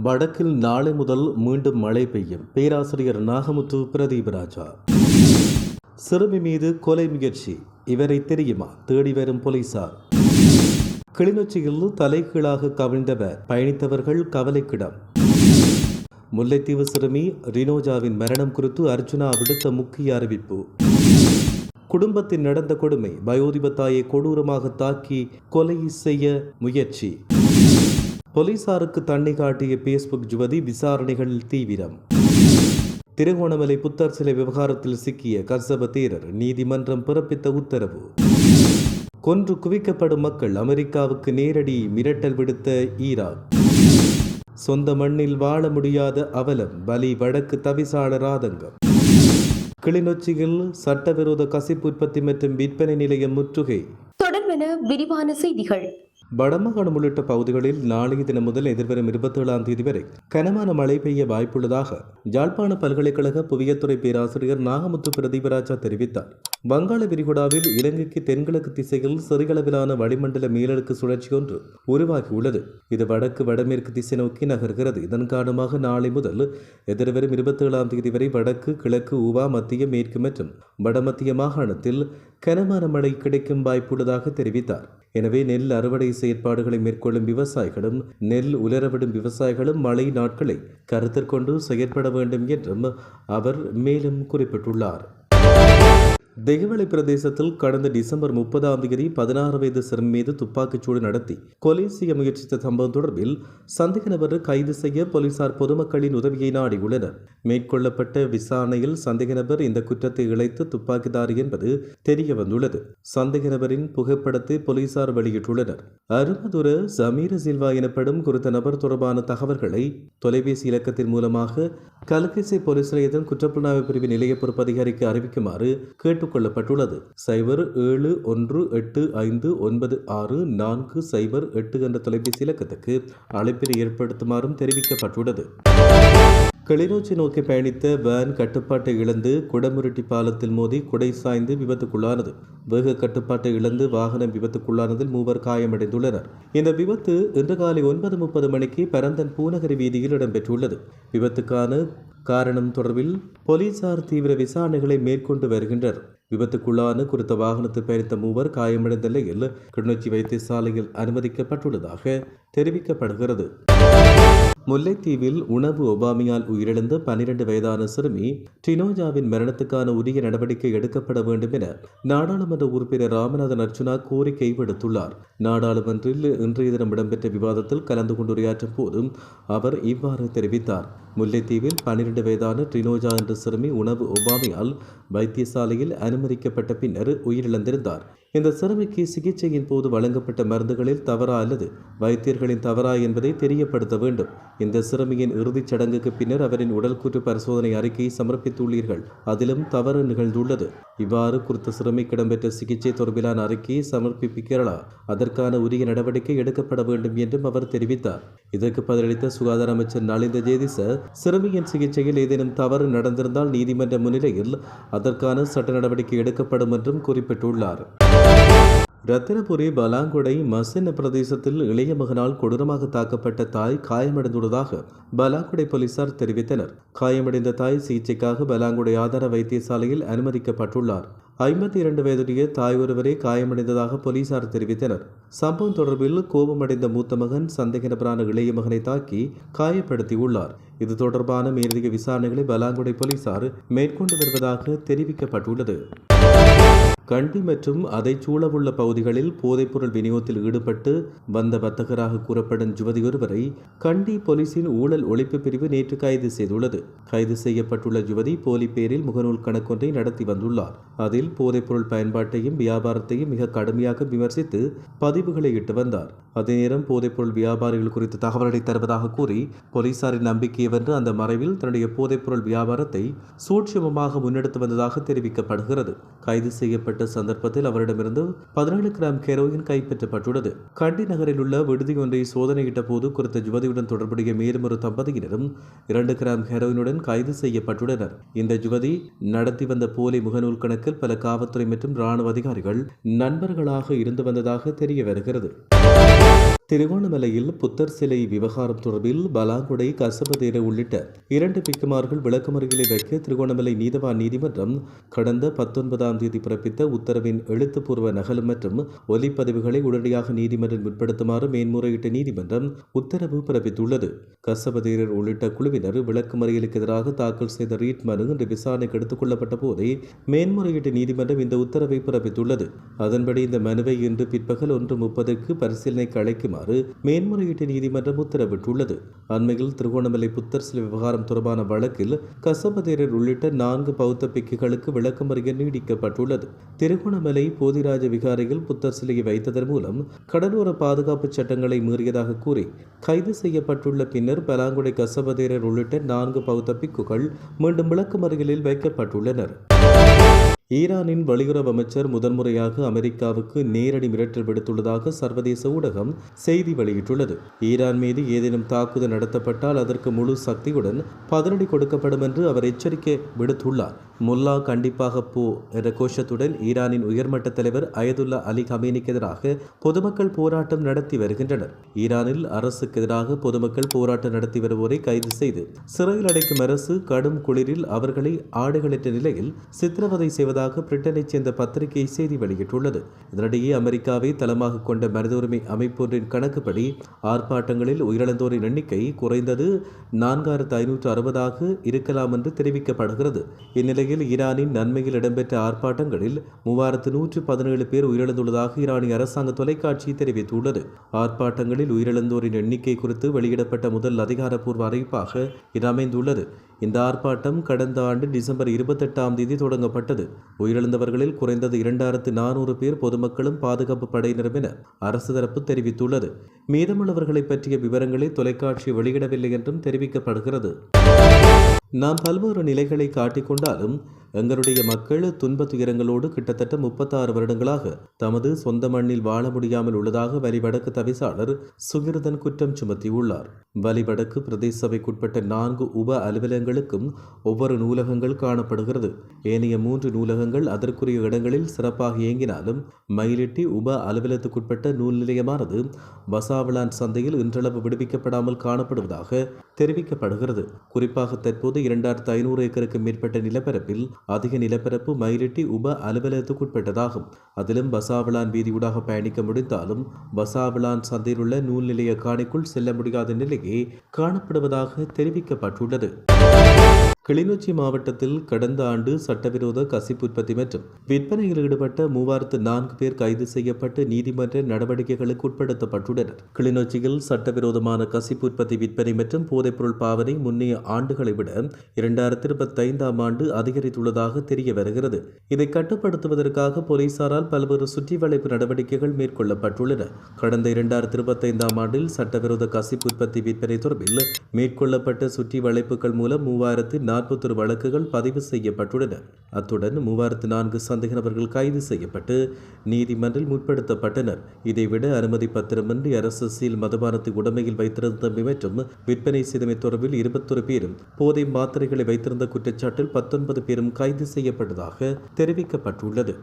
வடக்கில் நாளை முதல் மீண்டும் மழை பெய்யும். பேராசிரியர் நாகமுத்து பிரதீபராஜா. சிறுமி மீது கொலை முயற்சி. இவரை தெரியுமா? தேடி வரும் போலீசார். கிளிநொச்சியில் தலைகீழாக கவிழ்ந்தவர். பயணித்தவர்கள் கவலைக்கிடம். முல்லைத்தீவு சிறுமி ரினோஜாவின் மரணம் குறித்து அர்ஜுனா விடுத்த முக்கிய அறிவிப்பு. குடும்பத்தில் நடந்த கொடுமை. வயோதிப தாயை கொடூரமாக தாக்கி கொலை செய்ய முயற்சி. போலீசாருக்கு தண்ணி காட்டிய பேஸ்புக் யுவதி விசாரணைகளில் தீவிரம். திருகோணமலை புத்தர் சிலை விவகாரத்தில் சிக்கிய கர்சப தேரர் நீதிமன்றம் பிறப்பித்த உத்தரவு. கொன்று குவிக்கப்படும் மக்கள் அமெரிக்காவுக்கு நேரடி மிரட்டல் விடுத்த ஈராக். சொந்த மண்ணில் வாழ முடியாத அவலம் பலி வடக்கு தவிசாளர் ஆதங்கம் கிளிநொச்சியில் சட்டவிரோத கசிப்பு உற்பத்தி மற்றும் விற்பனை நிலையம் முற்றுகை. தொடர்பென விரிவான செய்திகள். வடமாகாணம் உள்ளிட்ட பகுதிகளில் நாளைய தினம் முதல் எதிர்வரும் இருபத்தேழாம் தேதி வரை கனமான மழை பெய்ய வாய்ப்புள்ளதாக யாழ்ப்பாண பல்கலைக்கழக புவியத்துறை பேராசிரியர் நாகமுத்து பிரதீபராஜா தெரிவித்தார். வங்காள விரிகுடாவில் இலங்கைக்கு தென்கிழக்கு திசையில் சிறிகளவிலான வளிமண்டல மேலடுக்கு சுழற்சி ஒன்று உருவாகியுள்ளது. இது வடக்கு வடமேற்கு திசை நோக்கி நகர்கிறது. இதன் காரணமாக நாளை முதல் எதிர்வரும் இருபத்தேழாம் தேதி வரை வடக்கு கிழக்கு ஊவா மத்திய மேற்கு மற்றும் வடமத்திய மாகாணத்தில் கனமான மழை கிடைக்கும் வாய்ப்புள்ளதாக தெரிவித்தார். எனவே நெல் அறுவடை செயற்பாடுகளை மேற்கொள்ளும் விவசாயிகளும் நெல் உலரவிடும் விவசாயிகளும் மழை நாட்களை கருத்தில் கொண்டு செயற்பட வேண்டும் என்றும் அவர் மேலும் குறிப்பிட்டுள்ளார். தெய்வளை பிரதேசத்தில் கடந்த டிசம்பர் முப்பதாம் தேதி பதினாறு வயது சிறுமி மீது துப்பாக்கிச்சூடு நடத்தி கொலை செய்ய முயற்சித்த சம்பவம் தொடர்பில் சந்தேக நபர் கைது செய்ய போலீசார் பொதுமக்களின் உதவியை நாடியுள்ளனர் மேற்கொள்ளப்பட்ட விசாரணையில் சந்தேக நபர் இந்த குற்றத்தை இழைத்து துப்பாக்கிதாரி என்பது தெரிய வந்துள்ளது. சந்தேக நபரின் புகைப்படத்தை போலீசார் வெளியிட்டுள்ளனர். அருமதுர சமீர சில்வா எனப்படும் குறித்த நபர் தொடர்பான தகவல்களை தொலைபேசி இலக்கத்தின் மூலமாக கலக்கிசை போலீஸ் நிலையத்தின் குற்றப்புலனாய்வு பிரிவு நிலைய பொறுப்பு அதிகாரிக்கு அறிவிக்குமாறு கேட்டுக்கொள்ளப்பட்டுள்ளது சைபர் ஏழு ஒன்று எட்டு ஐந்து ஒன்பது ஆறு நான்கு சைபர் எட்டு என்ற தொலைபேசி இலக்கத்துக்கு அழைப்பினை ஏற்படுத்துமாறும் தெரிவிக்கப்பட்டுள்ளது. கிளிநொச்சி நோக்கி பயணித்த வேன் கட்டுப்பாட்டை இழந்து குடமுருட்டி பாலத்தில் மோதி குடை சாய்ந்து விபத்துக்குள்ளானது. வேக கட்டுப்பாட்டை இழந்து வாகனம் விபத்துக்குள்ளானதில் மூவர் காயமடைந்துள்ளனர். இந்த விபத்து இன்று காலை ஒன்பது முப்பது மணிக்கு பரந்தன் பூநகரி வீதியில் இடம்பெற்றுள்ளது. விபத்துக்கான காரணம் தொடர்பில் போலீசார் தீவிர விசாரணைகளை மேற்கொண்டு வருகின்றனர். விபத்துக்குள்ளான குறித்த வாகனத்தில் பயணித்த மூவர் காயமடைந்த நிலையில் கிளிநொச்சி வைத்தியசாலையில் அனுமதிக்கப்பட்டுள்ளதாக தெரிவிக்கப்படுகிறது. முல்லைத்தீவில் உணவு ஒபாமியால் உயிரிழந்த பனிரெண்டு வயதான சிறுமி டினோஜாவின் மரணத்துக்கான உரிய நடவடிக்கை எடுக்கப்பட வேண்டும் என நாடாளுமன்ற உறுப்பினர் ராமநாதன் அர்ஜுனா கோரிக்கை விடுத்துள்ளார். நாடாளுமன்றில் இன்றைய தினம் இடம்பெற்ற விவாதத்தில் கலந்து கொண்டு உரையாற்றும் போதும் அவர் இவ்வாறு தெரிவித்தார். முல்லைத்தீவில் பனிரெண்டு வயதான ட்ரினோஜா என்ற சிறுமி உணவு ஒபாமியால் வைத்தியசாலையில் அனுமதிக்கப்பட்ட பின்னர் உயிரிழந்திருந்தார். இந்த சிறுமிக்கு சிகிச்சையின் போது வழங்கப்பட்ட மருந்துகளில் தவறா அல்லது வைத்தியர்களின் தவறா என்பதை தெரியப்படுத்த வேண்டும். இந்த சிறுமியின் இறுதிச் சடங்குக்கு பின்னர் அவரின் உடல்கூற்று பரிசோதனை அறிக்கையை சமர்ப்பித்துள்ளீர்கள். அதிலும் தவறு நிகழ்ந்துள்ளது. இவ்வாறு குறித்த சிறுமிக்கு இடம்பெற்ற சிகிச்சை தொடர்பிலான அறிக்கையை சமர்ப்பிப்பீர்களா அதற்கான உரிய நடவடிக்கை எடுக்கப்பட வேண்டும் என்றும் அவர் தெரிவித்தார். இதற்கு பதிலளித்த சுகாதார அமைச்சர் நலிந்த ஜேதிச சிறுமியின் சிகிச்சையில் ஏதேனும் தவறு நடந்திருந்தால் நீதிமன்ற முன்னிலையில் அதற்கான சட்ட நடவடிக்கை எடுக்கப்படும் என்றும் குறிப்பிட்டுள்ளார். ரத்தினபுரி பலாங்குடை மசின பிரதேசத்தில் இளைய மகனால் கொடூரமாக தாக்கப்பட்ட தாய் காயமடைந்துள்ளதாக பலாங்குடை போலீசார் தெரிவித்தனர். காயமடைந்த தாய் சிகிச்சைக்காக பலாங்குடை ஆதார வைத்தியசாலையில் அனுமதிக்கப்பட்டுள்ளார். ஐம்பத்தி இரண்டு வயதுடைய தாய் ஒருவரே காயமடைந்ததாக போலீசார் தெரிவித்தனர். சம்பவம் தொடர்பில் கோபமடைந்த மூத்த மகன் சந்தேக நபரான இளைய மகனை தாக்கி காயப்படுத்தியுள்ளார். இது தொடர்பான மேலதிக விசாரணைகளை பலாங்குடை போலீசார் மேற்கொண்டு வருவதாக தெரிவிக்கப்பட்டுள்ளது. கண்டி மற்றும் அதைச் சூழவுள்ள பகுதிகளில் போதைப்பொருள் விநியோகத்தில் ஈடுபட்டு வந்த வர்த்தகராக கூறப்படும் யுவதி ஒருவரை கண்டி போலீசின் ஊழல் ஒழிப்பு பிரிவு நேற்று கைது செய்துள்ளது. கைது செய்யப்பட்டுள்ள யுவதி போலி பேரில் முகநூல் கணக்கொன்றை நடத்தி வந்துள்ளார். அதில் போதைப்பொருள் பயன்பாட்டையும் வியாபாரத்தையும் மிக கடுமையாக விமர்சித்து பதிவுகளை இட்டு வந்தார். அதே நேரம் போதைப்பொருள் வியாபாரிகள் குறித்து தகவல்களை தருவதாக கூறி போலீசாரின் நம்பிக்கையை வென்று அந்த மறைவில் தன்னுடைய போதைப்பொருள் வியாபாரத்தை சூட்சமமாக முன்னெடுத்து வந்ததாக தெரிவிக்கப்படுகிறது. கைது செய்யப்பட்ட சந்தர்ப்பத்தில் அவரிடமிருந்து பதினேழு கிராம் ஹெரோயின் கைப்பற்றப்பட்டுள்ளது. கண்டி நகரில் உள்ள விடுதி ஒன்றை சோதனையிட்ட போது குறித்த யுவதியுடன் தொடர்புடைய மேலும் ஒரு தம்பதியினரும் இரண்டு கிராம் ஹெரோயினுடன் கைது செய்யப்பட்டுள்ளனர். இந்த யுவதி நடத்தி வந்த போலி முகநூல் கணக்கில் பல காவல்துறை மற்றும் ராணுவ அதிகாரிகள் நண்பர்களாக இருந்து வந்ததாக தெரிய வருகிறது. திருகோணமலையில் புத்தர் சிலை விவகாரம் தொடர்பில் பலாங்குடை கசபதேர உள்ளிட்ட இரண்டு பிக்குமார்கள் விளக்கமறியலை வைக்க திருகோணமலை நீதவான் நீதிமன்றம் கடந்த பத்தொன்பதாம் தேதி பிறப்பித்த உத்தரவின் எழுத்துப்பூர்வ நகல் மற்றும் ஒலிப்பதிவுகளை உடனடியாக நீதிமன்றம் உட்படுத்துமாறு மேன்முறையீட்டு நீதிமன்றம் உத்தரவு பிறப்பித்துள்ளது. கசபதேரர் உள்ளிட்ட குழுவினர் விளக்கமறியலுக்கு எதிராக தாக்கல் செய்த ரீட் மனு இன்று விசாரணைக்கு எடுத்துக் கொள்ளப்பட்ட போதே மேன்முறையீட்டு நீதிமன்றம் இந்த உத்தரவை பிறப்பித்துள்ளது. அதன்படி இந்த மனுவை இன்று பிற்பகல் ஒன்று முப்பதுக்கு பரிசீலனைக்கு அழைக்குமாறு மேன்முறையீட்டு நீதிமன்றம் உத்தரவிட்டுள்ளது. அண்மையில் திருகோணமலை புத்தர் சிலை விவகாரம் தொடர்பான வழக்கில் கசபதேரர் உள்ளிட்ட நான்கு பௌத்த பிக்குகளுக்கு விளக்கமறிய நீடிக்கப்பட்டுள்ளது. திருகோணமலை போதிராஜ விகாரையில் புத்தர் சிலையை வைத்ததன் மூலம் கடலோர பாதுகாப்பு சட்டங்களை மீறியதாக கூறி கைது செய்யப்பட்டுள்ள பின்னர் பலாங்குடை கசபதேரர் உள்ளிட்ட நான்கு பௌத்த பிக்குகள் மீண்டும் விளக்கமறியலில் வைக்கப்பட்டுள்ளனர். ஈரானின் வெளியுறவு அமைச்சர் முதன்முறையாக அமெரிக்காவுக்கு நேரடி மிரட்டல் விடுத்துள்ளதாக சர்வதேச ஊடகம் செய்தி வெளியிட்டுள்ளது. ஈரான் மீது ஏதேனும் தாக்குதல் நடத்தப்பட்டால் அதற்கு முழு சக்தியுடன் பதிலடி கொடுக்கப்படும் என்று அவர் எச்சரிக்கை விடுத்துள்ளார். முல்லா கண்டிப்பாக போ என்ற கோஷத்துடன் ஈரானின் உயர்மட்ட தலைவர் அயதுல்லா அலி கமேனிக்கு எதிராக பொதுமக்கள் போராட்டம் நடத்தி வருகின்றனர். ஈரானில் அரசுக்கு எதிராக பொதுமக்கள் போராட்டம் நடத்தி வருவோரை கைது செய்து சிறையில் அடைக்கும் அரசு கடும் குளிரில் அவர்களை ஆடுகளிட்ட நிலையில் சித்திரவதை செய்வதாக பிரிட்டனைச் சேர்ந்த பத்திரிகை செய்தி வெளியிட்டுள்ளது. இதனிடையே அமெரிக்காவை தளமாக கொண்ட மனித உரிமை அமைப்பொன்றின் கணக்குப்படி ஆர்ப்பாட்டங்களில் உயிரிழந்தோரின் எண்ணிக்கை குறைந்தது நான்காயிரத்து ஐநூற்று அறுபதாக இருக்கலாம் என்று தெரிவிக்கப்படுகிறது. இந்நிலையில் ஈரானின் நன்மையில் இடம்பெற்ற ஆர்ப்பாட்டங்களில் மூவாயிரத்து நூற்று பதினேழு பேர் உயிரிழந்துள்ளதாக ஈரானிய அரசாங்க தொலைக்காட்சி தெரிவித்துள்ளது. ஆர்ப்பாட்டங்களில் உயிரிழந்தோரின் எண்ணிக்கை குறித்து வெளியிடப்பட்ட முதல் அதிகாரப்பூர்வ அறிவிப்பாக இது அமைந்துள்ளது. இந்த ஆர்ப்பாட்டம் கடந்த ஆண்டு டிசம்பர் இருபத்தெட்டாம் தேதி தொடங்கப்பட்டது. உயிரிழந்தவர்களில் குறைந்தது இரண்டாயிரத்து நானூறு பேர் பொதுமக்களும் பாதுகாப்பு படையினரும் என அரசு தரப்பு தெரிவித்துள்ளது. மீதமுள்ளவர்களை பற்றிய விவரங்களை தொலைக்காட்சி வெளியிடவில்லை என்றும் தெரிவிக்கப்படுகிறது. நாம் பல்வேறு நிலைகளை காட்டிக்கொண்டாலும் எங்களுடைய மக்கள் துன்ப துயரங்களோடு கிட்டத்தட்ட முப்பத்தாறு வருடங்களாக தமது சொந்த மண்ணில் வாழ முடியாமல் உள்ளதாக வலிவடக்கு தவிசாளர் சுகிருதன் குற்றம் சுமத்தியுள்ளார். வலிவடக்கு பிரதேச சபைக்குட்பட்ட நான்கு உப அலுவலகங்களுக்கும் ஒவ்வொரு நூலகங்கள் காணப்படுகிறது. ஏனைய மூன்று நூலகங்கள் அதற்குரிய இடங்களில் சிறப்பாக இயங்கினாலும் மயிலிட்டி உப அலுவலகத்துக்குட்பட்ட நூல் நிலையமானது வசாவளான் சந்தையில் இன்றளவு விடுவிக்கப்படாமல் காணப்படுவதாக தெரிவிக்கப்படுகிறது. குறிப்பாக தற்போது இரண்டாயிரத்து ஐநூறு ஏக்கருக்கு மேற்பட்ட நிலப்பரப்பில் அதிக நிலப்பரப்பு மயிலிட்டி உப அலுவலகத்துக்குட்பட்டதாகும். அதிலும் பசாவிளான் வீதியூடாக பயணிக்க முடிந்தாலும் பசாவிளான் சந்தையில் உள்ள நூல் நிலைய காணிக்குள் செல்ல முடியாத நிலையே காணப்படுவதாக தெரிவிக்கப்பட்டுள்ளது. கிளிநொச்சி மாவட்டத்தில் கடந்த ஆண்டு சட்டவிரோத கசிப்பு உற்பத்தி மற்றும் விற்பனையில் ஈடுபட்ட மூவாயிரத்து நான்கு பேர் கைது செய்யப்பட்டு நீதிமன்ற நடவடிக்கைகளுக்கு உட்படுத்தப்பட்டுள்ளனர். கிளிநொச்சியில் சட்டவிரோதமான கசிப்பு உற்பத்தி விற்பனை மற்றும் போதைப்பொருள் பாவனை முன்னைய ஆண்டுகளை விட இரண்டாயிரத்தி இருபத்தைந்தாம் ஆண்டு அதிகரித்துள்ளதாக தெரிய வருகிறது. இதை கட்டுப்படுத்துவதற்காக போலீசாரால் பல்வேறு சுற்றி வளைப்பு நடவடிக்கைகள் மேற்கொள்ளப்பட்டுள்ளன. கடந்த இரண்டாயிரத்தி இருபத்தைந்தாம் ஆண்டில் சட்டவிரோத கசிப்பு உற்பத்தி விற்பனை தொடர்பில் மேற்கொள்ளப்பட்ட சுற்றி வளைப்புகள் மூலம் மூவாயிரத்து நாற்பத்தொரு வழக்குகள் பதிவு செய்யப்பட்டுள்ளன. அத்துடன் மூவாயிரத்து நான்கு சந்தேக நபர்கள் கைது செய்யப்பட்டு நீதிமன்றில் முற்படுத்தப்பட்டனர். இதைவிட அனுமதி பத்திரமின்றி அரசியல் மதுபானத்தை உடமையில் வைத்திருந்தமை மற்றும் விற்பனை செய்தமை தொடர்பில் இருபத்தொரு பேரும் போதை மாத்திரைகளை வைத்திருந்த குற்றச்சாட்டில் பத்தொன்பது பேரும் கைது செய்யப்பட்டதாக தெரிவிக்கப்பட்டுள்ளது.